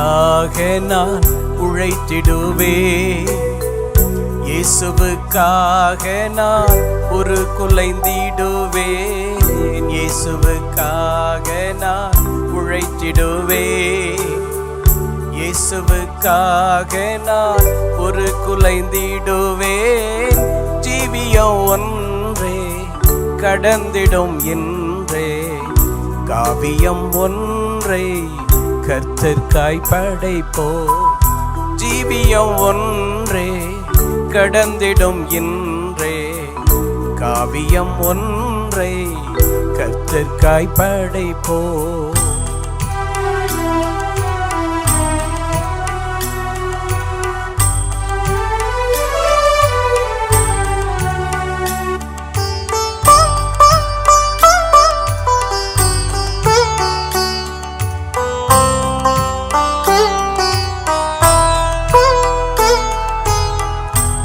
இயேசுவுக்காக நான் உழைத்திடுவே இயேசுவுக்காக நான் ஒரு குலைந்திடுவே இயேசுவுக்காக நான் உழைத்திடுவே இயேசுவுக்காக நான் ஒரு குலைந்திடுவேன். ஜீவியம் ஒன்றே கடந்திடும் என்றே காவியம் ஒன்றை கர்த்தர்க்காய் படைப்போ ஜீவியம் ஒன்றே கடந்திடும் இன்றே. காவியம் ஒன்றை கர்த்தர்க்காய் படைப்போ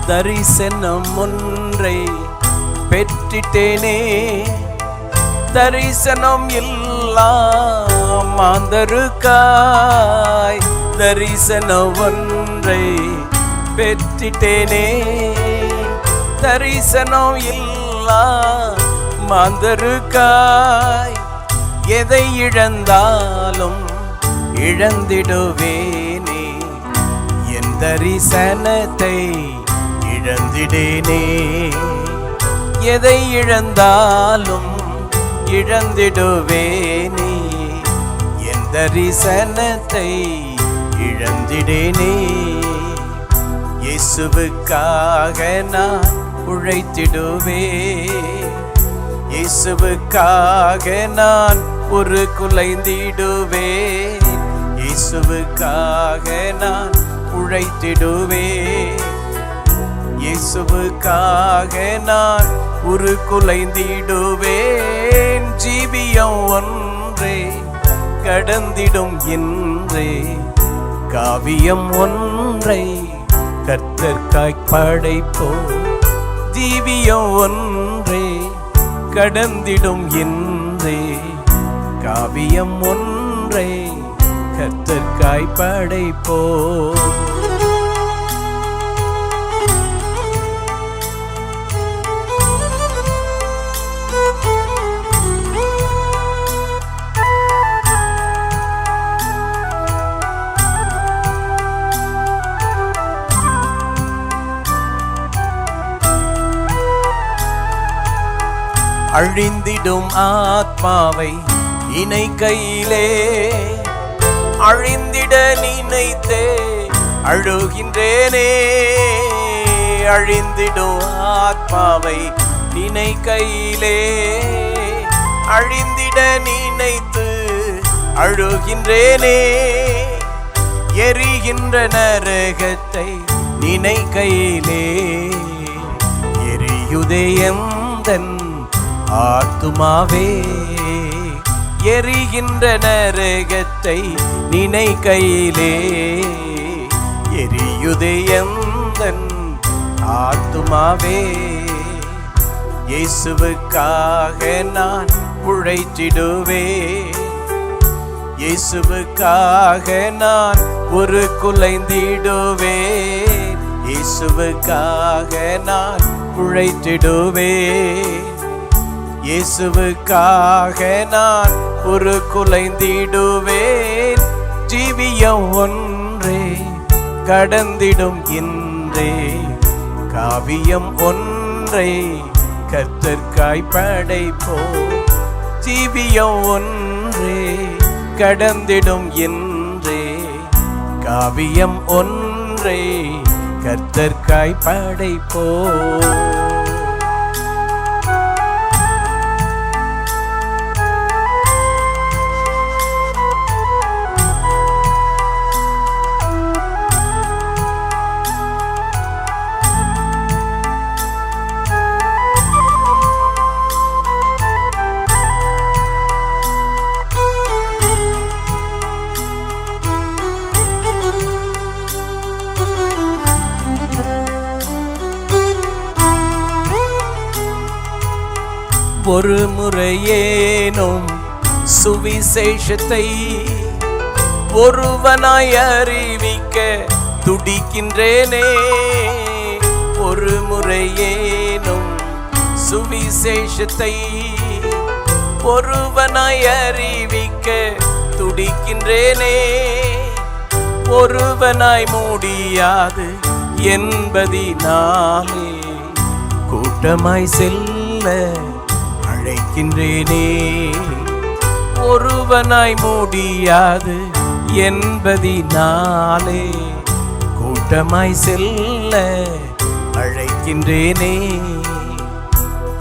தரிசனம் ஒன்றை பெற்றிட்டேனே. தரிசனம் இல்லா மாந்தருக்காய். தரிசனம் ஒன்றை பெற்றிட்டேனே. தரிசனம் இல்லா மாந்தருக்காய். எதை இழந்தாலும் இழந்திடுவேனே. என் தரிசனத்தை இழந்திடேனே எதை இழந்தாலும் இழந்திடுவேனே. என் தரிசனத்தை இழந்திடேனே இயேசுவுக்காக நான் உழைத்திடுவே. இயேசுவுக்காக நான் ஒரு குலைந்திடுவே. இயேசுவுக்காக நான் உழைத்திடுவேன் இயேசுவுக்காக நான் ஒரு குலைந்திடுவேன் ஜீவியம் ஒன்றே கடந்திடும் இன்றே. காவியம் ஒன்றை கர்த்தர்காய் படைப்போ ஜீவியம் ஒன்றே கடந்திடும் இன்றே. காவியம் ஒன்றை கர்த்தர்காய் படைப்போ அழிந்திடும் ஆத்மாவை இணை கையிலே. அழிந்திட நினைத்தே அழுகின்றேனே. அழிந்திடும் ஆத்மாவை இணை கையிலே. அழிந்திட நினைத்து அழுகின்றேனே. எரிகின்ற நரகத்தை நினை கையிலே. எரியுதயம் தன் ஆத்துமாவே எரிகின்ற நரகத்தை நினை கையிலே எரியுதயந்தன் ஆத்துமாவே இயேசுவுக்காக நான் உழைத்திடுவே இயேசுவுக்காக நான் ஒரு குலைந்திடுவே இயேசுவுக்காக நான் உழைத்திடுவேன். இயேசுவுக்காக நான் ஒரு குலைந்திடுவேன். ஜீவியம் ஒன்றே கடந்திடும் இன்றே. காவியம் ஒன்றை கத்தற்காய் படைப்போ ஜீவியம் ஒன்றே கடந்திடும் இன்றே. காவியம் ஒன்றே கர்த்தர்க்காய் படைப்போ ஒரு முறையேனும் சுவிசேஷத்தை ஒருவனாய் அறிவிக்க துடிக்கின்றேனே. ஒரு முறையேனும் சுவிசேஷத்தை ஒருவனாய் அறிவிக்க துடிக்கின்றேனே. ஒருவனாய் முடியாது என்பதினாலே கூட்டமாய் செல்ல அழைக்கின்றேனே ஒருவனாய் முடியாது என்பதினாலே கூட்டமாய் செல்ல அழைக்கின்றேனே.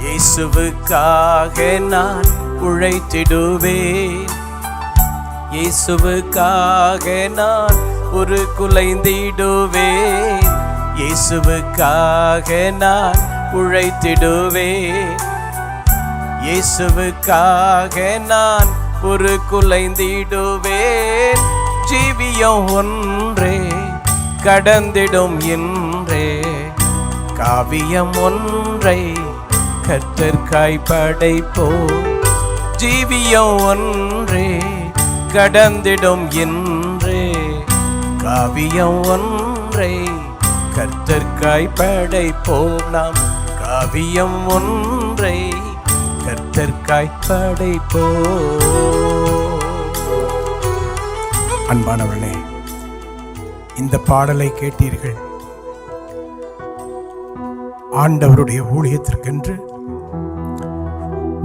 இயேசுவுக்காக நான் உழைத்திடுவேன். இயேசுவுக்காக நான் ஒரு குலைந்திடுவேன். இயேசுவுக்காக நான் உழைத்திடுவேன். இயேசுவுக்காக நான் ஒரு குலைந்திடுவேன். ஜீவியம் ஒன்றே கடந்திடும் என்றே காவியம் ஒன்றை கத்தற்காய் படைப்போ ஜீவியம் ஒன்றே கடந்திடும் என்றே காவியம் ஒன்றை கர்த்தர்க்காய் படைப்போம் நாம். காவியம் ஒன்று கர்த்தர்க்காய் படைப்போ அன்பானவர்களே இந்த பாடலை கேட்டீர்கள். ஆண்டவருடைய ஊழியத்திற்கென்று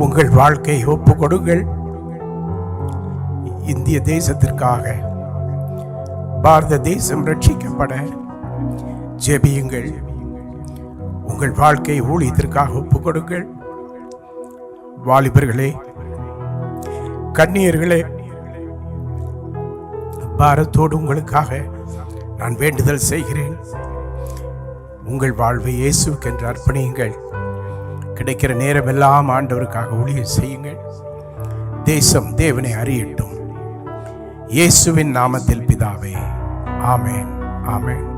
உங்கள் வாழ்க்கையை ஒப்பு கொடுங்கள். இந்திய தேசத்திற்காக பாரத தேசம் ரட்சிக்கப்பட ஜெபியுங்கள். உங்கள் வாழ்க்கை ஊழியத்திற்காக ஒப்பு கொடுங்கள். வாலிபர்களே கண்ணியர்களே பாரத்தோடு உங்களுக்காக நான் வேண்டுதல் செய்கிறேன். உங்கள் வாழ்வை இயேசுக்கென்று அர்ப்பணியுங்கள். கிடைக்கிற நேரமெல்லாம் ஆண்டவருக்காக ஊழியம் செய்யுங்கள். தேசம் தேவனை அறியட்டும். இயேசுவின் நாமத்தில் பிதாவே ஆமேன் ஆமேன்.